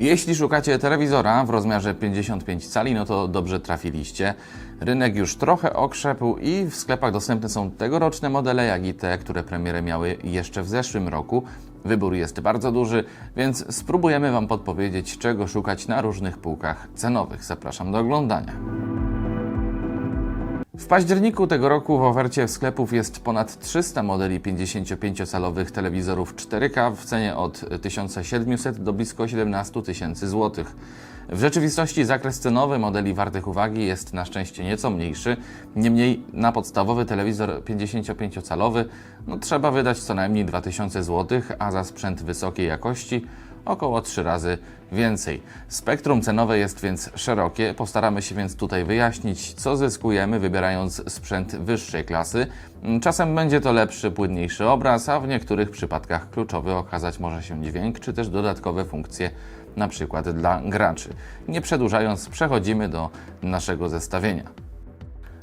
Jeśli szukacie telewizora w rozmiarze 55 cali, no to dobrze trafiliście. Rynek już trochę okrzepł i w sklepach dostępne są tegoroczne modele, jak i te, które premierę miały jeszcze w zeszłym roku. Wybór jest bardzo duży, więc spróbujemy Wam podpowiedzieć, czego szukać na różnych półkach cenowych. Zapraszam do oglądania. W październiku tego roku w ofercie sklepów jest ponad 300 modeli 55-calowych telewizorów 4K w cenie od 1700 do blisko 17 tysięcy złotych. W rzeczywistości zakres cenowy modeli wartych uwagi jest na szczęście nieco mniejszy, niemniej na podstawowy telewizor 55-calowy no, trzeba wydać co najmniej 2000 zł, a za sprzęt wysokiej jakości około 3 razy więcej. Spektrum cenowe jest więc szerokie, postaramy się więc tutaj wyjaśnić, co zyskujemy wybierając sprzęt wyższej klasy. Czasem będzie to lepszy, płynniejszy obraz, a w niektórych przypadkach kluczowy okazać może się dźwięk, czy też dodatkowe funkcje, na przykład dla graczy. Nie przedłużając, przechodzimy do naszego zestawienia.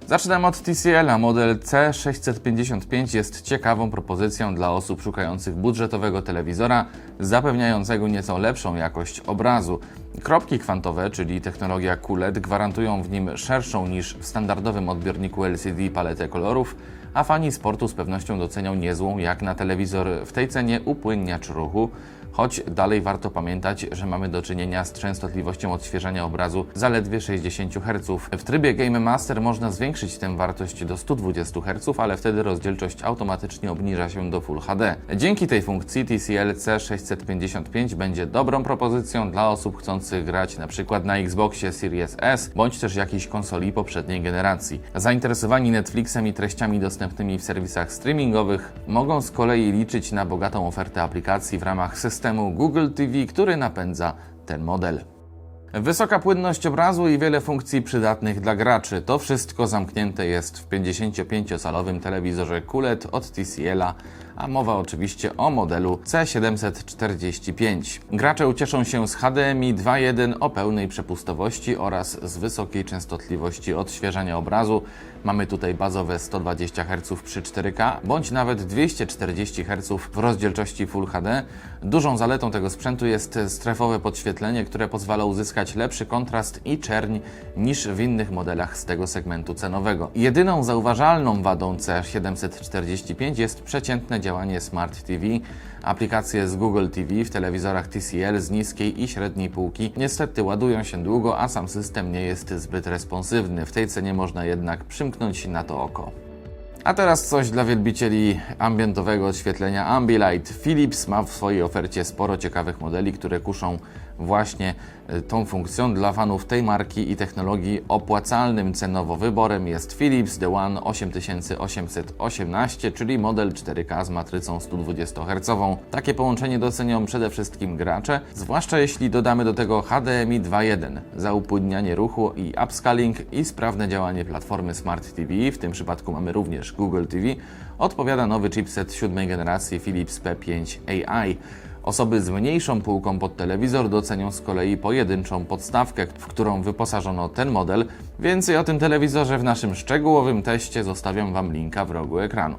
Zaczynam od TCL, a model C655 jest ciekawą propozycją dla osób szukających budżetowego telewizora, zapewniającego nieco lepszą jakość obrazu. Kropki kwantowe, czyli technologia QLED, gwarantują w nim szerszą niż w standardowym odbiorniku LCD paletę kolorów, a fani sportu z pewnością docenią niezłą, jak na telewizor w tej cenie, upłynniacz ruchu, choć dalej warto pamiętać, że mamy do czynienia z częstotliwością odświeżania obrazu zaledwie 60 Hz. W trybie Game Master można zwiększyć tę wartość do 120 Hz, ale wtedy rozdzielczość automatycznie obniża się do Full HD. Dzięki tej funkcji TCL C655 będzie dobrą propozycją dla osób chcących grać np. na Xboxie Series S bądź też jakiejś konsoli poprzedniej generacji. Zainteresowani Netflixem i treściami dostępnymi w serwisach streamingowych mogą z kolei liczyć na bogatą ofertę aplikacji w ramach systemu Google TV, który napędza ten model. Wysoka płynność obrazu i wiele funkcji przydatnych dla graczy. To wszystko zamknięte jest w 55-calowym telewizorze QLED od TCL-a, a mowa oczywiście o modelu C745. Gracze ucieszą się z HDMI 2.1 o pełnej przepustowości oraz z wysokiej częstotliwości odświeżania obrazu. Mamy tutaj bazowe 120 Hz przy 4K, bądź nawet 240 Hz w rozdzielczości Full HD. Dużą zaletą tego sprzętu jest strefowe podświetlenie, które pozwala uzyskać lepszy kontrast i czerń niż w innych modelach z tego segmentu cenowego. Jedyną zauważalną wadą C745 jest przeciętne działanie Smart TV. Aplikacje z Google TV w telewizorach TCL z niskiej i średniej półki niestety ładują się długo, a sam system nie jest zbyt responsywny. W tej cenie można jednak przymknąć na to oko. A teraz coś dla wielbicieli ambientowego oświetlenia Ambilight. Philips ma w swojej ofercie sporo ciekawych modeli, które kuszą właśnie y, tą funkcją. Dla fanów tej marki i technologii opłacalnym cenowo wyborem jest Philips The One 8818, czyli model 4K z matrycą 120 Hz. Takie połączenie docenią przede wszystkim gracze, zwłaszcza jeśli dodamy do tego HDMI 2.1 za ruchu i upscaling i sprawne działanie platformy Smart TV. W tym przypadku mamy również Google TV. Odpowiada nowy chipset siódmej generacji Philips P5 AI. Osoby z mniejszą półką pod telewizor docenią z kolei pojedynczą podstawkę, w którą wyposażono ten model. Więcej o tym telewizorze w naszym szczegółowym teście zostawiam Wam linka w rogu ekranu.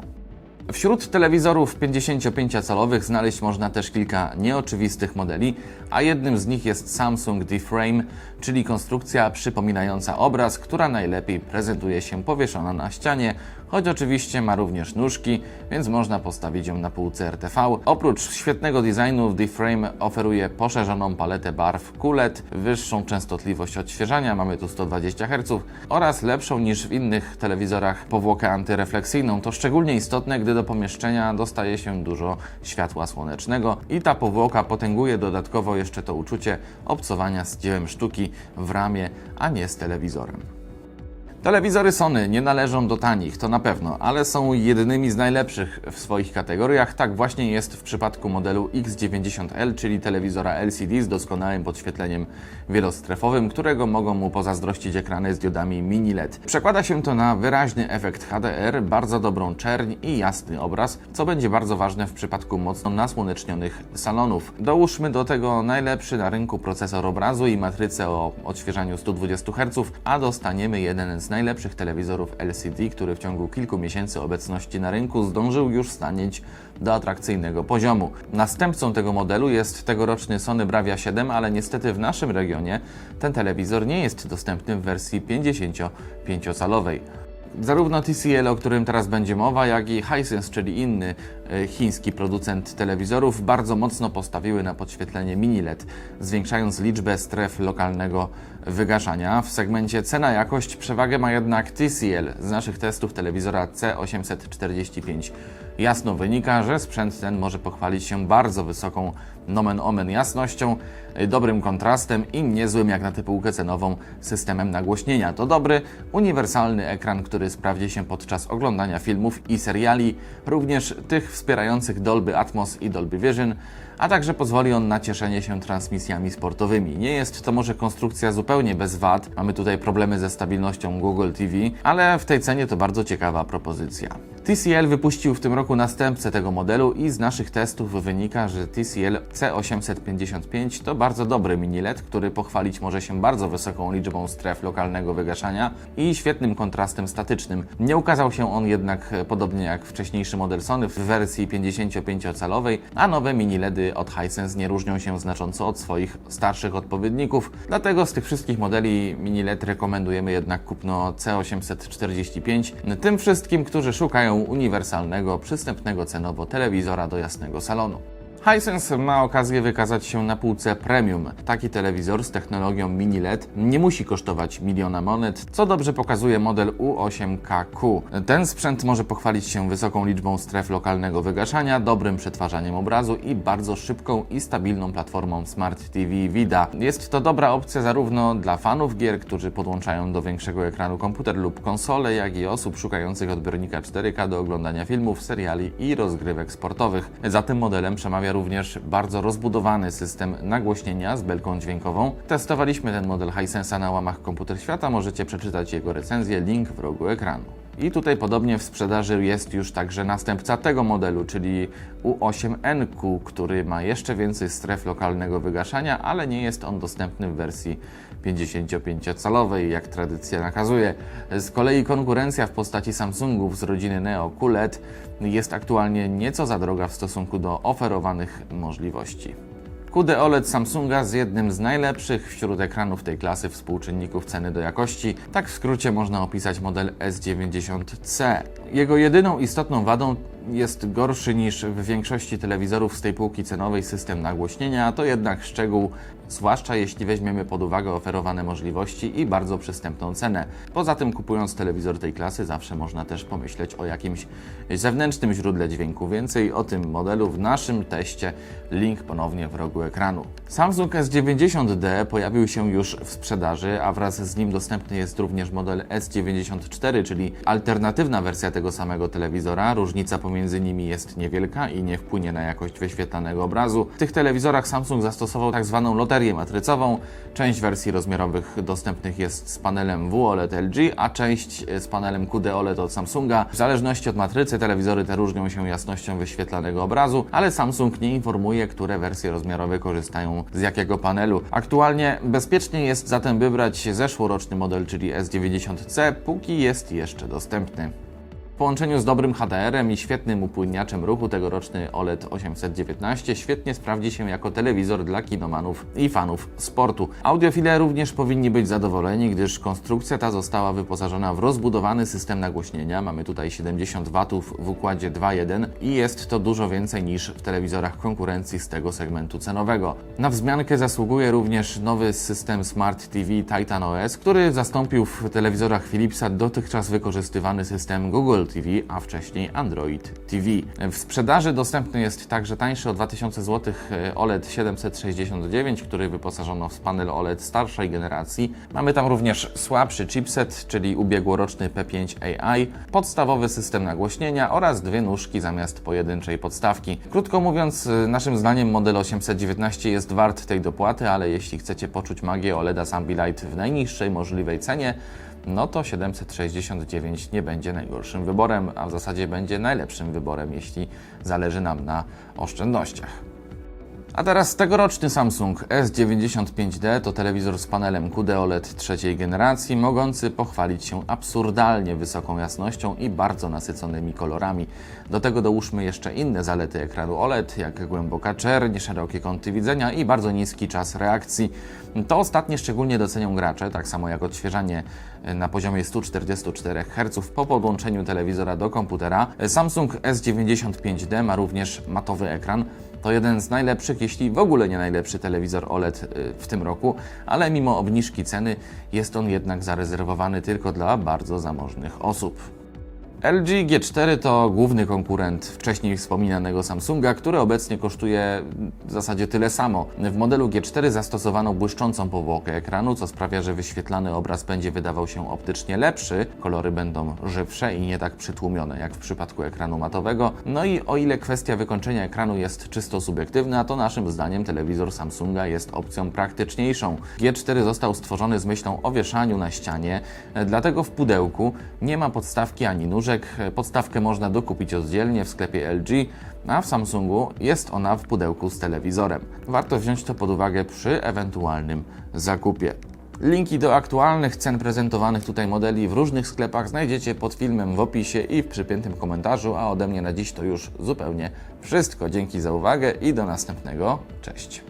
Wśród telewizorów 55-calowych znaleźć można też kilka nieoczywistych modeli, a jednym z nich jest Samsung D-Frame, czyli konstrukcja przypominająca obraz, która najlepiej prezentuje się powieszona na ścianie, choć oczywiście ma również nóżki, więc można postawić ją na półce RTV. Oprócz świetnego designu D-Frame oferuje poszerzoną paletę barw QLED, wyższą częstotliwość odświeżania, mamy tu 120 Hz oraz lepszą niż w innych telewizorach powłokę antyrefleksyjną. To szczególnie istotne, gdy do pomieszczenia dostaje się dużo światła słonecznego i ta powłoka potęguje dodatkowo jeszcze to uczucie obcowania z dziełem sztuki w ramie, a nie z telewizorem. Telewizory Sony nie należą do tanich, to na pewno, ale są jednymi z najlepszych w swoich kategoriach. Tak właśnie jest w przypadku modelu X90L, czyli telewizora LCD z doskonałym podświetleniem wielostrefowym, którego mogą mu pozazdrościć ekrany z diodami mini LED. Przekłada się to na wyraźny efekt HDR, bardzo dobrą czerń i jasny obraz, co będzie bardzo ważne w przypadku mocno nasłonecznionych salonów. Dołóżmy do tego najlepszy na rynku procesor obrazu i matrycę o odświeżaniu 120 Hz, a dostaniemy jeden z z najlepszych telewizorów LCD, który w ciągu kilku miesięcy obecności na rynku zdążył już stanieć do atrakcyjnego poziomu. Następcą tego modelu jest tegoroczny Sony Bravia 7, ale niestety w naszym regionie ten telewizor nie jest dostępny w wersji 55-calowej. Zarówno TCL, o którym teraz będzie mowa, jak i Hisense, czyli inny chiński producent telewizorów, bardzo mocno postawiły na podświetlenie mini LED, zwiększając liczbę stref lokalnego wygaszania. W segmencie cena-jakość przewagę ma jednak TCL. Z naszych testów telewizora C845 jasno wynika, że sprzęt ten może pochwalić się bardzo wysoką nomen omen jasnością, y, dobrym kontrastem i niezłym jak na tę półkę cenową systemem nagłośnienia. To dobry, uniwersalny ekran, który sprawdzi się podczas oglądania filmów i seriali, również tych wspierających Dolby Atmos i Dolby Vision, a także pozwoli on na cieszenie się transmisjami sportowymi. Nie jest to może konstrukcja zupełnie bez wad, mamy tutaj problemy ze stabilnością Google TV, ale w tej cenie to bardzo ciekawa propozycja. TCL wypuścił w tym roku następcę tego modelu i z naszych testów wynika, że TCL C855 to bardzo dobry mini LED, który pochwalić może się bardzo wysoką liczbą stref lokalnego wygaszania i świetnym kontrastem statycznym. Nie ukazał się on jednak e, podobnie jak wcześniejszy model Sony w wersji 55-calowej, a nowe mini LEDy od Hisense nie różnią się znacząco od swoich starszych odpowiedników. Dlatego z tych wszystkich modeli mini LED rekomendujemy jednak kupno C845 tym wszystkim, którzy szukają uniwersalnego, przystępnego cenowo telewizora do jasnego salonu. Hisense ma okazję wykazać się na półce premium. Taki telewizor z technologią mini LED nie musi kosztować miliona monet, co dobrze pokazuje model U8KQ. Ten sprzęt może pochwalić się wysoką liczbą stref lokalnego wygaszania, dobrym przetwarzaniem obrazu i bardzo szybką i stabilną platformą Smart TV Vida. Jest to dobra opcja zarówno dla fanów gier, którzy podłączają do większego ekranu komputer lub konsolę, jak i osób szukających odbiornika 4K do oglądania filmów, seriali i rozgrywek sportowych. Za tym modelem przemawia również bardzo rozbudowany system nagłośnienia z belką dźwiękową. Testowaliśmy ten model Hisensa na łamach Komputer Świata, możecie przeczytać jego recenzję, link w rogu ekranu. I tutaj podobnie w sprzedaży jest już także następca tego modelu, czyli U8NQ, który ma jeszcze więcej stref lokalnego wygaszania, ale nie jest on dostępny w wersji 55-calowej, jak tradycja nakazuje. Z kolei konkurencja w postaci Samsungów z rodziny Neo QLED jest aktualnie nieco za droga w stosunku do oferowanych możliwości. QD OLED Samsunga z jednym z najlepszych wśród ekranów tej klasy współczynników ceny do jakości. Tak w skrócie można opisać model S90C. Jego jedyną istotną wadą jest gorszy niż w większości telewizorów z tej półki cenowej system nagłośnienia, to jednak szczegół, zwłaszcza jeśli weźmiemy pod uwagę oferowane możliwości i bardzo przystępną cenę. Poza tym kupując telewizor tej klasy zawsze można też pomyśleć o jakimś zewnętrznym źródle dźwięku. Więcej o tym modelu w naszym teście, link ponownie w rogu ekranu. Samsung S90D pojawił się już w sprzedaży, a wraz z nim dostępny jest również model S94, czyli alternatywna wersja tego samego telewizora. Różnica pomiędzy nimi jest niewielka i nie wpłynie na jakość wyświetlanego obrazu. W tych telewizorach Samsung zastosował tak zwaną loterię matrycową. Część wersji rozmiarowych dostępnych jest z panelem WOLED LG, a część z panelem QD OLED od Samsunga. W zależności od matrycy telewizory te różnią się jasnością wyświetlanego obrazu, ale Samsung nie informuje, które wersje rozmiarowe korzystają z jakiego panelu. Aktualnie bezpiecznie jest zatem wybrać zeszłoroczny model, czyli S90C, póki jest jeszcze dostępny. Połączeniu z dobrym HDR-em i świetnym upłynniaczem ruchu tegoroczny OLED 819 świetnie sprawdzi się jako telewizor dla kinomanów i fanów sportu. Audiofile również powinni być zadowoleni, gdyż konstrukcja ta została wyposażona w rozbudowany system nagłośnienia. Mamy tutaj 70 W w układzie 2.1 i jest to dużo więcej niż w telewizorach konkurencji z tego segmentu cenowego. Na wzmiankę zasługuje również nowy system Smart TV Titan OS, który zastąpił w telewizorach Philipsa dotychczas wykorzystywany system Google TV, a wcześniej Android TV. W sprzedaży dostępny jest także tańszy o 2000 zł OLED 769, który wyposażono w panel OLED starszej generacji. Mamy tam również słabszy chipset, czyli ubiegłoroczny P5 AI, podstawowy system nagłośnienia oraz dwie nóżki zamiast pojedynczej podstawki. Krótko mówiąc, naszym zdaniem model 819 jest wart tej dopłaty, ale jeśli chcecie poczuć magię OLEDa z Ambilight w najniższej możliwej cenie, no to 769 nie będzie najgorszym wyborem, a w zasadzie będzie najlepszym wyborem, jeśli zależy nam na oszczędnościach. A teraz tegoroczny Samsung S95D to telewizor z panelem QD OLED trzeciej generacji, mogący pochwalić się absurdalnie wysoką jasnością i bardzo nasyconymi kolorami. Do tego dołóżmy jeszcze inne zalety ekranu OLED, jak głęboka czerń, szerokie kąty widzenia i bardzo niski czas reakcji. To ostatnie szczególnie docenią gracze, tak samo jak odświeżanie na poziomie 144 Hz po podłączeniu telewizora do komputera. Samsung S95D ma również matowy ekran. To jeden z najlepszych, jeśli w ogóle nie najlepszy telewizor OLED y, w tym roku, ale mimo obniżki ceny jest on jednak zarezerwowany tylko dla bardzo zamożnych osób. LG G4 to główny konkurent wcześniej wspominanego Samsunga, który obecnie kosztuje w zasadzie tyle samo. W modelu G4 zastosowano błyszczącą powłokę ekranu, co sprawia, że wyświetlany obraz będzie wydawał się optycznie lepszy, kolory będą żywsze i nie tak przytłumione jak w przypadku ekranu matowego. No i o ile kwestia wykończenia ekranu jest czysto subiektywna, to naszym zdaniem telewizor Samsunga jest opcją praktyczniejszą. G4 został stworzony z myślą o wieszaniu na ścianie, dlatego w pudełku nie ma podstawki ani nóżek. Podstawkę można dokupić oddzielnie w sklepie LG, a w Samsungu jest ona w pudełku z telewizorem. Warto wziąć to pod uwagę przy ewentualnym zakupie. Linki do aktualnych cen prezentowanych tutaj modeli w różnych sklepach znajdziecie pod filmem w opisie i w przypiętym komentarzu, a ode mnie na dziś to już zupełnie wszystko. Dzięki za uwagę i do następnego. Cześć.